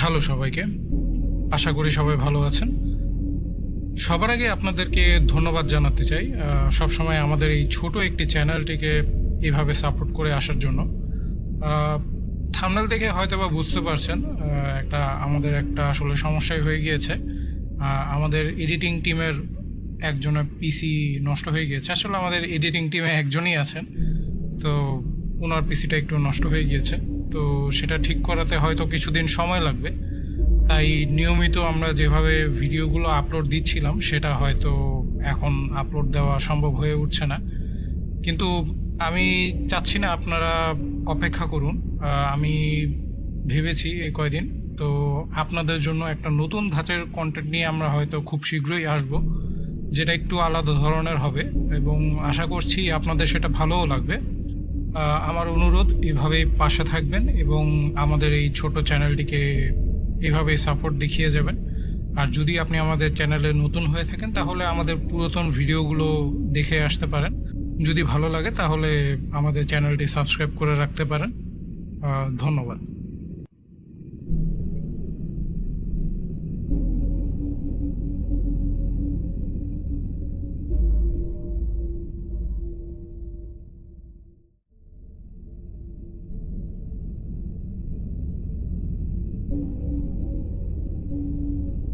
Hello সবাইকে। আশা করি সবাই ভালো আছেন। সবার আগে আপনাদেরকে ধন্যবাদ জানাতে চাই সব সময় আমাদের এই ছোট একটি চ্যানেলটিকে এভাবে সাপোর্ট করে আসার জন্য। থামনেল দেখে হয়তো বা বুঝতে পারছেন একটা আমাদের একটা আসলে সমস্যাই হয়ে গিয়েছে। আমাদের এডিটিং টিমের একজনের পিসি নষ্ট হয়ে গিয়েছে। আসলে আমাদের এডিটিং টিমে একজনই আছেন, তো ওনার পিসিটা একটু নষ্ট হয়ে গিয়েছে। তো সেটা ঠিক করাতে হয়তো কিছুদিন সময় লাগবে। তাই নিয়মিত আমরা যেভাবে ভিডিওগুলো আপলোড দিচ্ছিলাম, সেটা হয়তো এখন আপলোড দেওয়া সম্ভব হয়ে উঠছে না। কিন্তু আমি চাচ্ছি না আপনারা অপেক্ষা করুন। আমি ভেবেছি এই কয়দিন। তো আপনাদের জন্য একটা নতুন ধাঁচের কন্টেন্ট নিয়ে আমরা হয়তো খুব শীঘ্রই আসব, যেটা একটু আলাদা ধরনের হবে। এবং আশা করছি আপনাদের সেটা ভালোও লাগবে। আমার অনুরোধ, এভাবেই পাশে থাকবেন এবং আমাদের এই ছোট চ্যানেলটিকে এভাবেই সাপোর্ট দেখিয়ে যাবেন। আর যদি আপনি আমাদের চ্যানেলে নতুন হয়ে থাকেন, তাহলে আমাদের পুরাতন ভিডিওগুলো দেখে আসতে পারেন। যদি ভালো লাগে, তাহলে আমাদের চ্যানেলটি সাবস্ক্রাইব করে রাখতে পারেন। ধন্যবাদ। Thank you.